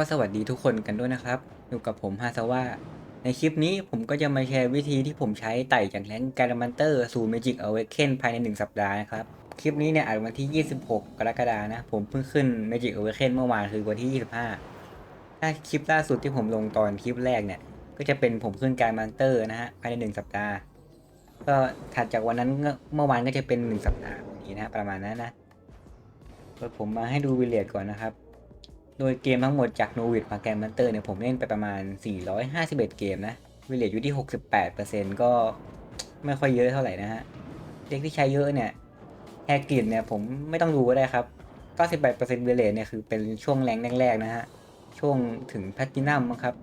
ก็สวัสดีทุกคนกันด้วยนะครับ อยู่กับผมฮาซาว่า ในคลิปนี้ผมก็จะมาแชร์วิธีที่ผมใช้ไต่จากแรงการ์มันเตอร์สู่ Magic Awaken ภายใน 1 สัปดาห์นะครับ คลิปนี้เนี่ยอัดวันที่ 26 กรกฎานะ ผมเพิ่งขึ้น Magic Awaken เมื่อวานคือวันที่ 25 ถ้าคลิปล่าสุดที่ผมลงตอนคลิปแรกเนี่ย ก็จะเป็นผมขึ้นการ์มันเตอร์นะฮะภายใน 1 สัปดาห์ ก็ถัดจากวันนั้นก็เมื่อวานก็จะเป็น 1 สัปดาห์นี้นะประมาณนั้นนะโดยผมมาให้ดูวิเลตก่อนนะครับ โดยเกมทั้งหมดจากโนวิดมาแกนมันเตอร์เนี่ยผมเล่นไปประมาณ 451 เกมนะวิเลตอยู่ที่ 68%ก็ไม่ค่อยเยอะเท่าไหร่นะฮะเด็กที่ใช้เยอะเนี่ยแฮกกินเนี่ยผมไม่ต้องดูก็ได้ครับ 98%วิเลตเนี่ยคือเป็นช่วงแรงแรกๆนะฮะ ช่วงถึงแพตตินัมครับ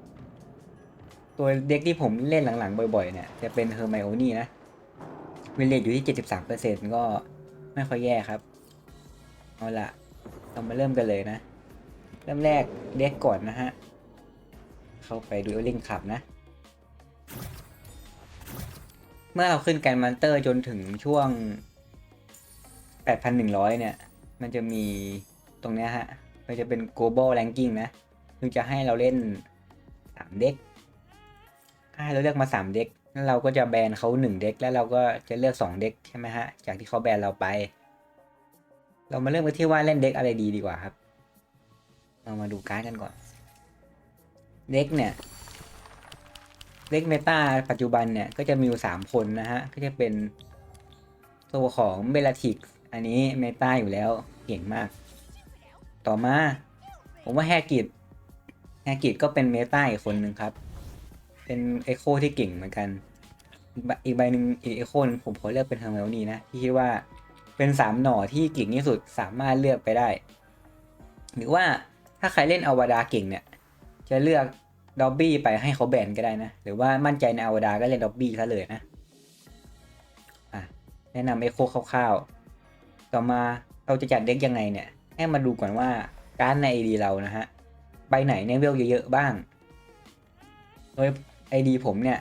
ตัวเด็กที่ผมเล่นหลังๆ บ่อยๆ เนี่ยจะเป็นเฮอร์ไมโอนี่นะวิเลตอยู่ที่ 73%ก็ไม่ค่อยแย่ครับ เอาละเรามาเริ่มกันเลยนะ เริ่มแรกเด็กก่อนนะฮะ เข้าไปดูลิงขับนะ เมื่อเราขึ้นแกนมันเตอร์จนถึงช่วง 8,100 เนี่ย มันจะมีตรงเนี้ยฮะ มันจะเป็น global ranking นะคือจะให้เราเล่น 3 เด็กให้เราเลือกมา 3 เด็กแล้วเราก็จะแบนเขา1 เด็ก แล้วเราก็จะเลือก 2 เด็กใช่ไหมฮะ จากที่เขาแบนเราไป เรามาเริ่มกันที่ว่าเล่นเด็กอะไรดีดีกว่าครับ เรามาดูการ์ดกันก่อน เด็กเนี่ย เด็กเมตาปัจจุบันเนี่ย ก็จะมีอยู่สามคนนะฮะ ก็จะเป็นตัวของเบลติกอันนี้เมตาอยู่แล้วเก่งมาก ต่อมา ผมว่าแฮกิตแฮกิตก็เป็นเมตาอีกคนหนึ่งครับ เป็นเอโคที่เก่งเหมือนกันอีกใบอีกใบหนึ่งอีกเอโคนึงผมขอเลือกเป็นเฮอร์เมลนี่นะที่คิดว่าเป็นสามหน่อที่เก่งที่สุดสามารถเลือกไปได้ หรือว่า ถ้าใครเล่นอวดาเก่งเนี่ย จะเลือกดอบบี้ไปให้เขาแบนก็ได้นะ หรือว่ามั่นใจในอวดาก็เล่นดอบบี้ซะเลยนะอะแนะนำเอโคคร่าวๆ ต่อมาเราจะจัดเด็กยังไงเนี่ย ให้มาดูก่อนว่าการใน ID เรานะฮะใบไหนเนี่ยเวลเยอะๆบ้าง โดย ID ผมเนี่ย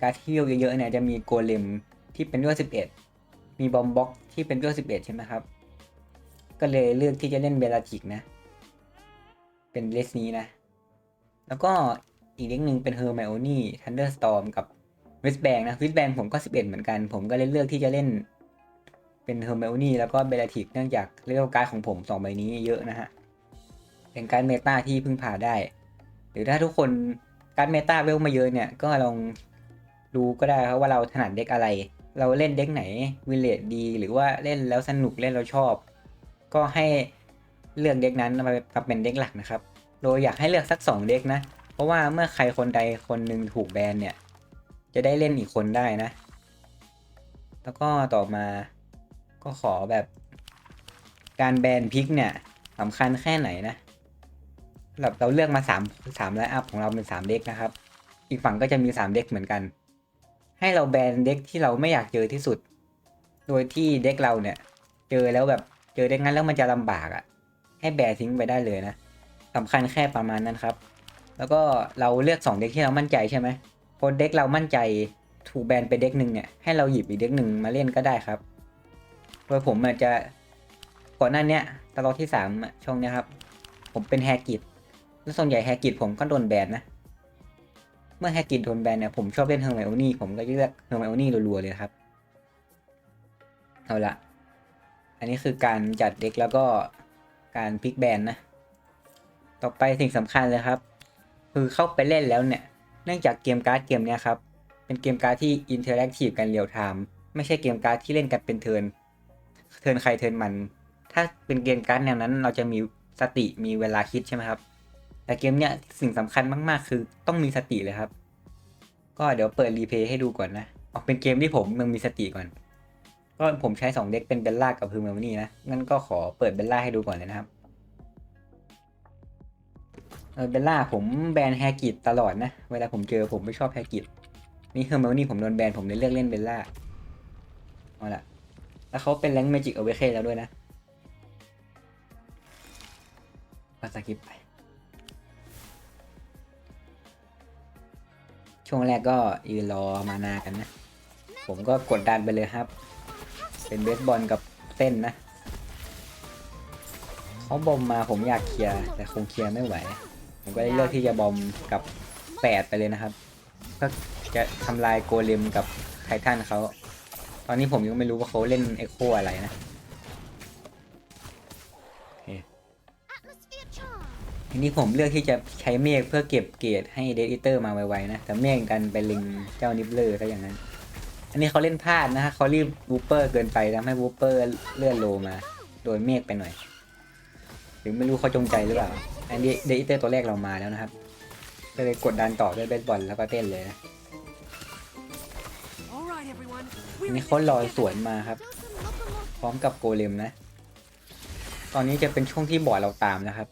การที่เวลเยอะๆเนี่ยจะมีโกเลมที่เป็นเวล11 มีบอมบ็อกที่เป็นเวล11 ใช่ไหมครับ ก็เลยเลือกที่จะเล่นเบลาจิกนะ เป็นเลสนี้นะ แล้วก็อีกเด็กหนึ่งเป็นเฮอร์ไมโอนี่ทันเดอร์สตอมกับวิสแบงนะวิสแบงผมก็ 11 เหมือนกัน ผมก็เลยเลือกที่จะเล่นเป็นเฮอร์ไมโอนี่แล้วก็เบลติกเนื่องจากเรียกการ์ดของผมสองใบนี้เยอะนะฮะ เป็นการเมตาที่พึ่งพาได้ หรือถ้าทุกคนการเมตาเวลมาเยอะเนี่ย ก็ลองดูก็ได้ครับว่าเราถนัดเด็กอะไร เราเล่นเด็กไหนวิเลตดี หรือว่าเล่นแล้วสนุกเล่นแล้วชอบ ก็ให้ เลือกเด็กนั้นมาเป็นเด็กหลักนะครับ โดยอยากให้เลือกสัก 2 เด็กนะ เพราะว่าเมื่อใครคนใดคนหนึ่งถูกแบนเนี่ย จะได้เล่นอีกคนได้นะ แล้วก็ต่อมาก็ขอแบบ การแบนพิกเนี่ยสำคัญแค่ไหนนะแบบเราเลือกมา3 3ไลน์อัพของเราเป็น 3 เด็กนะครับ อีกฝั่งก็จะมี 3 เด็กเหมือนกัน ให้เราแบนเด็กที่เราไม่อยากเจอที่สุด โดยที่เด็กเราเนี่ย เจอแล้วแบบเจอเด็กนั้นแล้วมันจะลำบากอะ่ะ ให้แบทิ้งไปได้เลยนะสำคัญแค่ประมาณนั้นครับ แล้วก็เราเลือก2เด็กที่เรามั่นใจใช่ไหมพอเด็กเรามั่นใจถูกแบนไปเด็กหนึ่งเนี่ยให้เราหยิบอีกเด็กหนึ่งมาเล่นก็ได้ครับ โดยผมอาจจะก่อนหน้าเนี้ยตลอดที่3ช่วงเนี้ยครับ ผมเป็นแฮกิตแล้วส่วนใหญ่แฮกิตผมก็โดนแบนนะเมื่อแฮกกิตโดนแบนเนี่ยผมชอบเล่นเฮอร์ไมโอนี่ผมก็เลือกเฮอร์ไมโอนี่รัวๆเลยครับเอาละอันนี้คือการจัดเด็กแล้วก็ การพลิกแบนนะ ต่อไปสิ่งสำคัญเลยครับ คือเข้าไปเล่นแล้วเนี่ย เนื่องจากเกมการ์ดเกมเนี้ยครับ เป็นเกมการ์ดที่อินเทอร์แอคทีฟกันเรียลไทม์ไม่ใช่เกมการ์ดที่เล่นกันเป็นเทิร์นเทิร์นใครเทิร์นมัน ถ้าเป็นเกมการ์ดแนวนั้น เราจะมีสติมีเวลาคิดใช่ไหมครับ แต่เกมเนี้ยสิ่งสำคัญมากๆ คือต้องมีสติเลยครับ ก็เดี๋ยวเปิดรีเพย์ให้ดูก่อนนะ ออกเป็นเกมที่ผมมันมีสติก่อน ก็ผมใช้ 2 เด็กเป็นเบลล่ากับฮือร์เมลนี่นะ งั้นก็ขอเปิดเบลล่าให้ดูก่อนเลยนะครับ เออเบลล่าผมแบนแฮกิตตลอดนะ เวลาผมเจอผมไม่ชอบแฮกิตนี่เฮอร์เมลนี่ผมโดนแบนผมเลยเลือกเล่นเบลล่าเอาละแล้วเขาเป็นแรงเมจิกเอาไว้เคแล้วด้วยนะก็สกิปไป ช่วงแรกก็ยืนรอมานากันนะ ผมก็กดดันไปเลยครับ เป็นเบสบอลกับเส้นนะเขาบอมมาผมอยากเคลียร์แต่คงเคลียร์ไม่ไหว ผมก็เลยเลือกที่จะบอมกับแปดไปเลยนะครับก็จะทำลายโกเลมกับไททันเขาตอนนี้ผมยังไม่รู้ว่าเขาเล่นเอ็กโคอะไรนะทีนี้ผมเลือกที่จะใช้เมฆเพื่อเก็บเกรดให้เดดิเตอร์มาไวๆนะ แต่เมฆกันไปลิงเจ้านิบเลอร์ซะอย่างนั้น อันนี้เขาเล่นพลาดนะฮะเขารีบบูเปอร์เกินไปทำให้บูเปอร์เลื่อนโลมา โดนเมฆไปหน่อย หรือไม่รู้เขาจงใจหรือเปล่า อันนี้เดดิเตอร์ตัวแรกเรามาแล้วนะครับ ก็เลยกดดันต่อด้วยเบสบอลแล้วก็เต้นเลยนะอันนี้เขาลอยสวนมาครับ พร้อมกับโกเลมนะ ตอนนี้จะเป็นช่วงที่บอร์ดเราตามนะครับ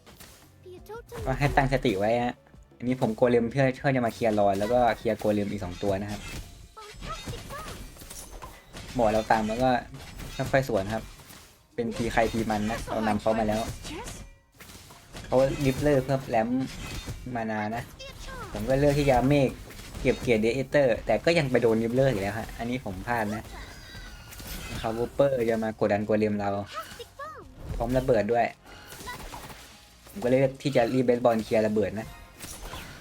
ก็ให้ตั้งสติไว้ฮะอันนี้ผมโกเลมเพื่อเพื่อจะมาเคลียร์รอยแล้วก็เคลียร์โกเลมอีกสองตัวนะครับ Fantastic bomb. บอดเราตามแล้วก็ค่อยๆสวนครับ เป็นทีใครทีมันนะเรานำเขามาแล้วเขาลิฟเลอร์เพื่อแรมมานานะ ผมก็เลือกที่จะเมกเก็บเกียร์เดเอเตอร์ แต่ก็ยังไปโดนลิฟเลอร์อีกแล้วฮะอันนี้ผมพลาดนะคาร์บูเปอร์จะมากดดันโกเลมเรา พร้อมระเบิดด้วย ผมก็เลือกที่จะรีบเบสบอลเคลียร์ระเบิดนะ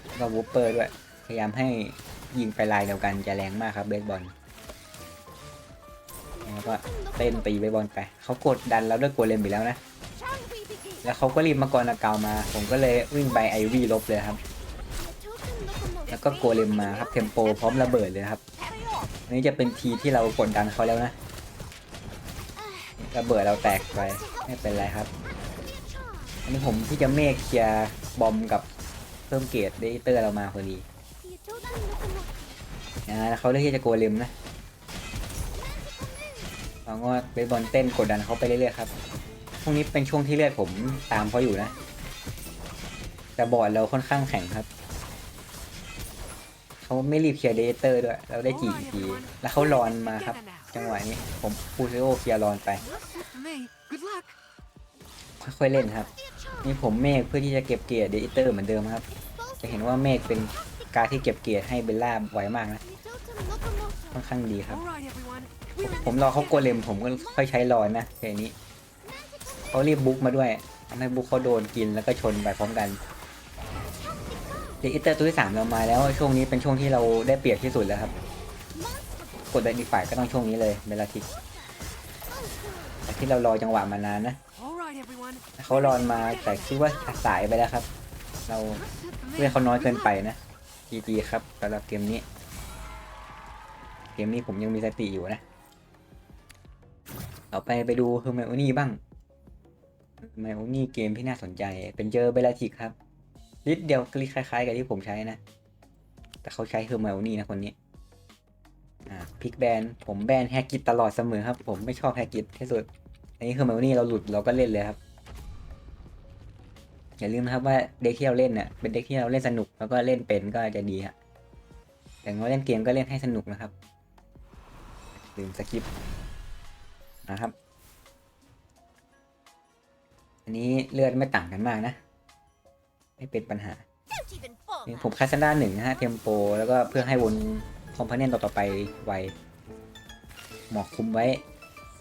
แล้วก็วูเปอร์ด้วย พยายามให้ยิงไปลายเดียวกันจะแรงมากครับเบสบอล แล้วก็เต้นตีเบบอลไป เขากดดันเราด้วยโกเลมอีกแล้วนะ แล้วเขาก็รีบมากรอากาวมา ผมก็เลยวิ่งไปไอวี่ลบเลยครับ แล้วก็โกเลมมาครับเทมโปพร้อมระเบิดเลยครับอันนี้จะเป็นทีที่เรากดดันเขาแล้วนะ ระเบิดเราแตกไปไม่เป็นไรครับ อันนี้ผมที่จะเมฆเคลียร์บอมกับเพิ่มเกรดเดเตอร์เรามาพอดีนะเขาเลือกที่จะโกเลมนะ เราก็เบสบอลเต้นกดดันเขาไปเรื่อยๆครับช่วงนี้เป็นช่วงที่เลือดผมตามเขาอยู่นะ แต่บอร์ดเราค่อนข้างแข็งครับเขาไม่รีบเคลียร์เดเตอร์ด้วย เราได้กี่ทีแล้วเขารอนมาครับ จังหวะนี้ผมฟูซิโอเคลียร์รอนไปค่อยๆเล่นครับ นี่ผมเมฆเพื่อที่จะเก็บเกียร์เดเตอร์เหมือนเดิมครับ จะเห็นว่าเมฆเป็นการที่เก็บเกียร์ให้เบลล่าไวมากนะค่อนข้างดีครับ ผมรอเขาโกนเลมผมก็ค่อยใช้รอนนะแค่นี้เขารีบบุ๊กมาด้วยทำให้บุ๊กเขาโดนกินแล้วก็ชนไปพร้อมกันเดอิเตอร์ตัวที่สามเรามาแล้ว ช่วงนี้เป็นช่วงที่เราได้เปรียบที่สุดแล้วครับ กดดันอีกฝ่ายก็ต้องช่วงนี้เลยเบลาทิกแต่ที่เรารอจังหวะมานานนะเขารอนมาแต่คิดว่าสายไปแล้วครับ เราเพื่อนเขาน้อยเกินไป luck. นะ GG ครับสำหรับเกมนี้ เกมนี้ผมยังมีสติอยู่นะ ต่อไปไปดูเฮอร์ไมโอนี่บ้างเฮอร์ไมโอนี่เกมที่น่าสนใจ เป็นเจอเบลาทิกครับลิดเดียวคล้ายๆ กับที่ผมใช้นะ แต่เขาใช้เฮอร์ไมโอนี่นะคนนี้อ่าพิกแบน ผมแบนแฮกกิตตลอดเสมอครับ ผมไม่ชอบแฮกกิตที่สุด อันนี้เฮอร์ไมโอนี่เราหลุดเราก็เล่นเลยครับ อย่าลืมนะครับว่าเด็กที่เราเล่นเนี่ยเป็นเด็กที่เราเล่นสนุกแล้วก็เล่นเป็นก็จะดีฮะ แต่ว่าเล่นเกมก็เล่นให้สนุกนะครับ ลืมสกิป นะครับ อันนี้เลือดไม่ต่างกันมากนะ ไม่เป็นปัญหา Don't even fall. นี่ผมคัสซันด้าหนึ่งนะฮะเทมโป แล้วก็เพื่อให้วนคอมโพเนนต์ต่อๆไปไว หมอกคุมไว้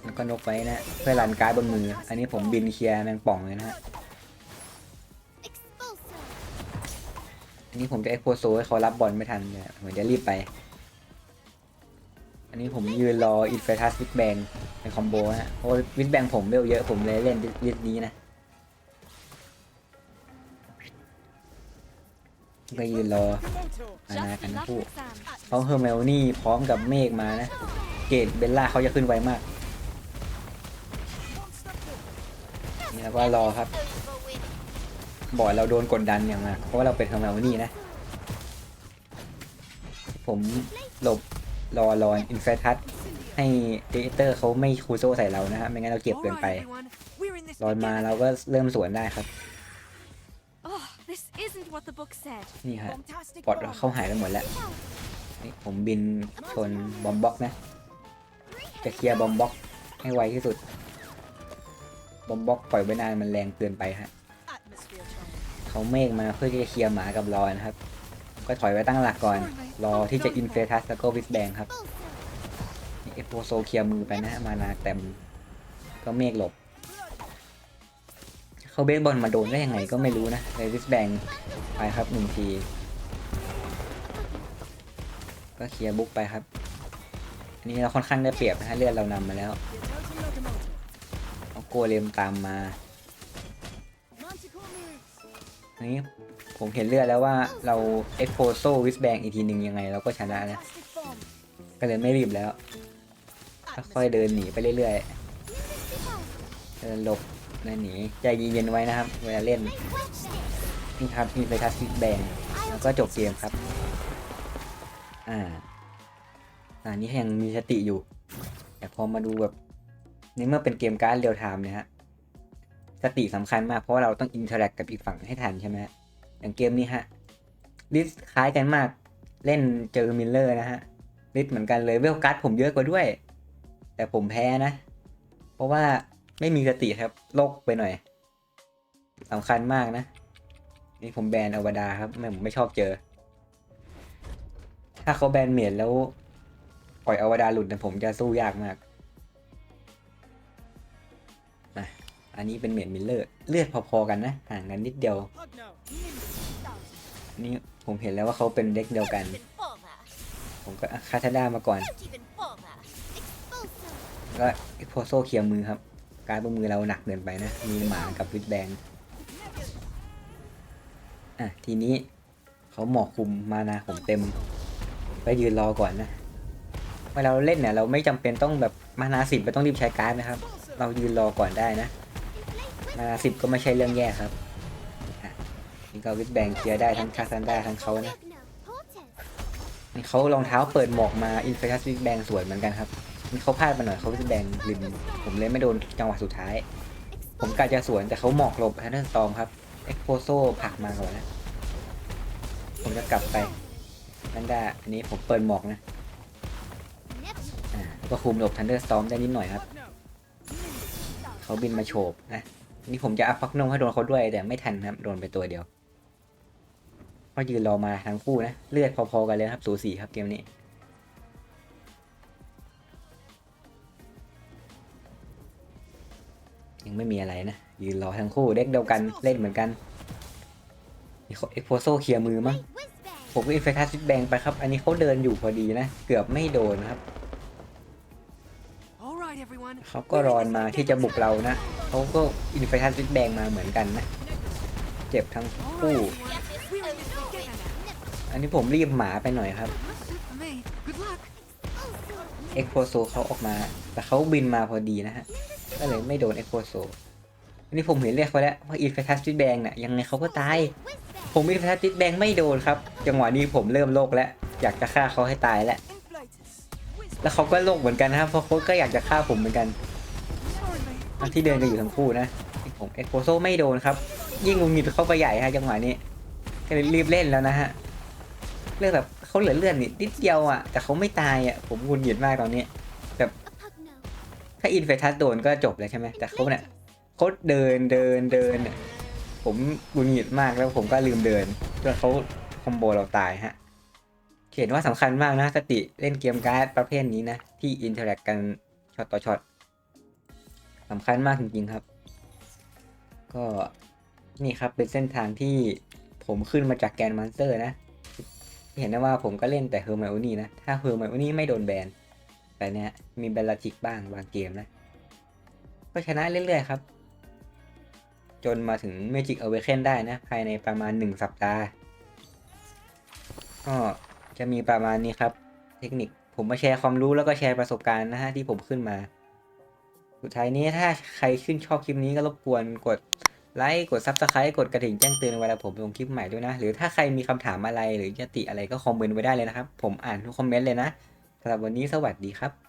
แล้วก็นกไว้นะเพื่อรันการ์ดบนมือ อันนี้ผมบินเคลียร์แมงป่องเลยนะฮะอันนี้ผมจะเอ็กโพโซให้เขารับบอลไม่ทันเนี่ยผมจะรีบไป นนี้ผมยืนรออินเฟทัสวิดแบงเป็นคอมโบฮะเพราะวิดแบงผมเวลเยอะผมเลยเล่นวิดนี้นะก็ยืนรอมานากันทั้งคู่เขาเฮอร์เมลนี่พร้อมกับเมฆมานะ เกตเบลล่าเขาจะขึ้นไวมาก นี่แล้วก็รอครับ Over with. บอร์ดเราโดนกดดันอย่างมากเพราะว่าเราเป็นเฮอร์เมลนี่นะ ผมหลบ รอรออินเฟทัสให้เดเตอร์เขาไม่คูโซใส่เรานะฮะไม่งั้นเราเจ็บ All เกิน right, ไป everyone. We're in this รอนมา together. เราก็เริ่มสวนได้ครับ Oh, this isn't what the book said. นี่ฮะ Fantastic ปอด bomb. เขาหายไปหมดแล้วนี่ผมบินชนบอมบล็อกนะจะเคลียร์บอมบล็อกให้ไวที่สุด บอมบล็อกปล่อยไว้นานมันแรงเกินไปฮะ Atmosphere charm. เขาเมฆมาเพื่อที่จะเคลียร์หมากับรอยนะครับ ก็ถอยไว้ตั้งหลักก่อน รอที่จะอินเฟทัสแล้วก็วิสแบงครับเอโพโซเคลียร์มือไปนะมานาเต็มก็เมฆหลบ เขาเบสบอลมาโดนได้ยังไงก็ไม่รู้นะเลยวิสแบงไปครับหนึ่งที ก็เคลียร์บุ๊กไปครับ อันนี้เราค่อนข้างได้เปรียบนะฮะเลือดเรานำมาแล้วเอาโกเลมตามมาอันนี้ ผมเห็นเลือดแล้วว่าเราเอ็กโพโซวิสแบงอีกทีหนึ่งยังไงเราก็ชนะนะ ก็เลยไม่รีบแล้วค่อยเดินหนีไปเรื่อยๆเดินหลบเดินหนีใจเย็นๆไว้นะครับ เวลาเล่นนี่ครับมีไปทัสวิสแบงแล้วก็จบเกมครับ อ่าอันนี้ยังมีสติอยู่ แต่พอมาดูแบบในเมื่อเป็นเกมการ์ดเรียลไทม์เนี่ยฮะสติสำคัญมากเพราะาเราต้องอินเทอร์แอคกับอีกฝั่งให้ทันใช่ไหมฮะ อย่างเกมนี้ฮะลิสคล้ายกันมากเล่นเจอมิลเลอร์นะฮะลิสเหมือนกันเลยเวลการ์ดผมเยอะกว่าด้วย แต่ผมแพ้นะ เพราะว่าไม่มีสติครับโลกไปหน่อยสำคัญมากนะ นี่ผมแบนอวดาครับไม่ผมไม่ชอบเจอ ถ้าเขาแบนเมียนแล้ว ปล่อยอวดาหลุดเนี่ยผมจะสู้ยากมากอะอันนี้เป็นเมียนมิลเลอร์ เลือดพอๆกันนะ ห่างกันนิดเดียว นนี้ผมเห็นแล้วว่าเขาเป็นเด็กเดียวกัน Even former. ผมก็คาทาด้ามาก่อน Not even former. Expulso. แล้วอีโพโซเคลียร์มือครับ การบนมือเราหนักเกินไปนะ มีหมากับวิดแบงอะทีนี้เขาหมอกคุมมานาผมเต็มก็ยืนรอก่อนนะเวลาเราเล่นเนี่ยเราไม่จำเป็นต้องแบบมานาสิบไม่ต้องรีบใช้การ์ดนะครับ เรายืนรอก่อนได้นะ มานาสิบก็ไม่ใช่เรื่องแย่ครับอะ นี่ก็วิดแบงเคลียร์ได้ทั้งคาซันดาทั้งเขานะ Regno. Portes. นี่เขารองเท้าเปิดหมอกมาอินเฟชัสวิดแบงสวยเหมือนกันครับนี่เขาพลาดมาหน่อยเขาวิดแบงริมผมเลยไม่โดนจังหวะสุดท้าย ผมกะจะสวนแต่เขาหมอกหลบแฮนเดิลสตอมครับเอ็กโ s โซผลักมาก่อนนะผมจะกลับไปนั่นได้อันนี้ผมเปิดหมอกนะ Neptune. อ่าก็คุมหลบทันเดอร์สตอมได้นิดหน่อยครับ Hug now. เขาบินมาโฉบนะ นี่ผมจะอัพพักนงให้โดนเขาด้วยแต่ไม่ทันครับ โดนไปตัวเดียว ก็ยืนรอมาทั้งคู่นะ เลือดพอๆกันเลยครับสูสีครับเกมนี้ ยังไม่มีอะไรนะ ยืนรอทั้งคู่เด็กเดียวกันเล่นเหมือนกันเอ็กโพโซเคลียร์มือมั้งผมก็อินเฟคทัสซิแบงไปครับ อันนี้เขาเดินอยู่พอดีนะ เกือบไม่โดนครับเขาก็รอนมาที่จะบุกเรานะเขาก็อินเฟคทัสซิแบงมาเหมือนกันนะ เจ็บทั้งคู่ อันนี้ผมรีบหมาไปหน่อยครับ เอ็กโ s โซเขาออกมา แต่เขาบินมาพอดีนะฮะ ก็เลยไม่โดนเอ็กโ s โซอันนี้ผมเห็นเรียกเขาแล้วว่าอินเฟคทัสซิแบงน่ะยังไงเขาก็ตาย ผมอินเฟคทัสซิแบงไม่โดนครับ จังหวะนี้ผมเริ่มโลกแล้ว อยากจะฆ่าเขาให้ตายแล้ว แล้วเขาก็โลกเหมือนกันนะครับ เพราะเขาก็อยากจะฆ่าผมเหมือนกันที่เดินกันอยู่ทั้งคู่นะผมเอ็กโ s โซไม่โดนครับ ยิ่งงุนงิดเข้าไปใหญ่ฮะจังหวะนี้ก็เลยรีบเล่นแล้วนะฮะ เรื่องแบบเขาเหลือเลือดนิดนิดเดียวอะ แต่เขาไม่ตายอะ ผมงุนหงิดมากตอนนี้ A pug no. ถ้าอินเฟทัสโดนก็จบเลยใช่ไหมแต่เขาเนี่ยเขาเดินเดินเดินเนี่ยผมงุนหงิดมากแล้วผมก็ลืมเดินจนเขาคอมโบเราตายฮะเห็นว่าสำคัญมากนะสติเล่นเกมการ์ดประเภทนี้นะ ที่อินเทอร์แอคกันช็อตต่อช็อตสำคัญมากจริงๆครับ ก็นี่ครับเป็นเส้นทางที่ผมขึ้นมาจากแกนมันเซอร์นะ เห็นได้ว่าผมก็เล่นแต่เฮอร์ไมโอนี่นะ ถ้าเฮอร์ไมโอนี่ไม่โดนแบน แต่เนี้ยมีเบลจิกบ้างบางเกมนะ ก็ชนะเรื่อยๆครับ จนมาถึงเมจิกอเวเคนได้นะ ภายในประมาณ 1 สัปดาห์ ก็จะมีประมาณนี้ครับ เทคนิคผมมาแชร์ความรู้แล้วก็แชร์ประสบการณ์นะฮะที่ผมขึ้นมา สุดท้ายนี้ถ้าใครชื่นชอบคลิปนี้ก็รบกวนกด ไลค์กดซับสไครต์กดกระดิ่งแจ้งเตือนเวลาผมลงคลิปใหม่ด้วยนะ หรือถ้าใครมีคำถามอะไรหรือยติอะไรก็คอมเมนต์ไว้ได้เลยนะครับ ผมอ่านทุกคอมเมนต์เลยนะสำหรับวันนี้สวัสดีครับ